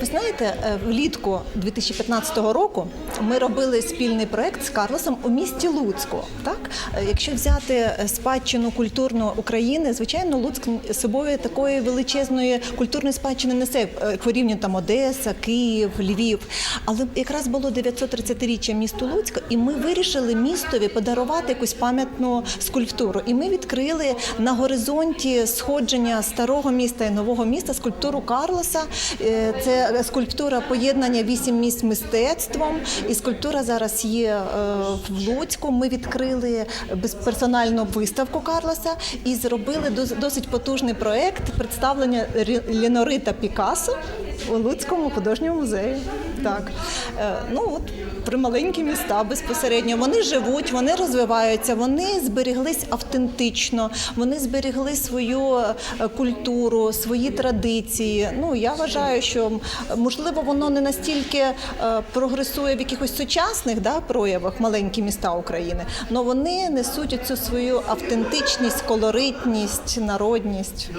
Ви знаєте, е, влітку 2015 року ми робили спільний проект з Карлосом у місті Луцьку. Так, Е, якщо взяти е, спадщину культурну України, звичайно, Луцьк собою такої величезної культурної спадщини несе порівняно там Одеса, Київ, Львів. Але якраз було 930-річчя місту Луцька, і ми вирішили містові подарувати якусь пам'ятну скульптуру. І ми відкрили на горизонті сходження старого міста і нового міста скульптуру Карлоса. Це скульптура поєднання вісім місць мистецтвом. І скульптура зараз є е, в Луцьку. Ми відкрили безперсональну виставку Карлоса і зробили досить потужний проект представлення Лінорита Пікассо у Луцькому художньому музеї. Так, Е, ну от при маленькі міста безпосередньо вони живуть, вони розвиваються, вони зберіглись автентично, вони зберігли свою е, культуру, свої традиції. Ну я вважаю, що можливо воно не настільки е, прогресує в якихось сучасних да, проявах маленькі міста України, але вони несуть цю свою автентичність, колоритність, народність.